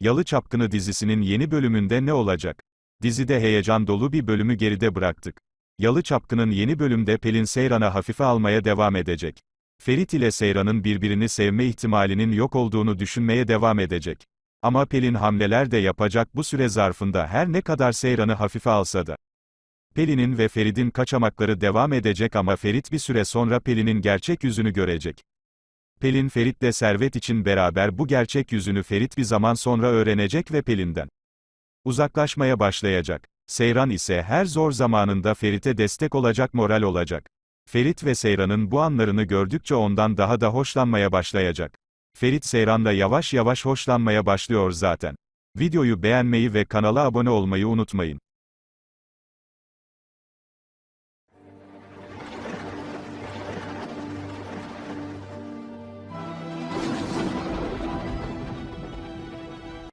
Yalı Çapkını dizisinin yeni bölümünde ne olacak? Dizide heyecan dolu bir bölümü geride bıraktık. Yalı Çapkın'ın yeni bölümde Pelin Seyran'a hafife almaya devam edecek. Ferit ile Seyran'ın birbirini sevme ihtimalinin yok olduğunu düşünmeye devam edecek. Ama Pelin hamleler de yapacak bu süre zarfında her ne kadar Seyran'ı hafife alsa da. Pelin'in ve Ferit'in kaçamakları devam edecek ama Ferit bir süre sonra Pelin'in gerçek yüzünü görecek. Pelin Ferit'le Servet için beraber bu gerçek yüzünü Ferit bir zaman sonra öğrenecek ve Pelin'den uzaklaşmaya başlayacak. Seyran ise her zor zamanında Ferit'e destek olacak moral olacak. Ferit ve Seyran'ın bu anlarını gördükçe ondan daha da hoşlanmaya başlayacak. Ferit Seyran'la yavaş yavaş hoşlanmaya başlıyor zaten. Videoyu beğenmeyi ve kanala abone olmayı unutmayın.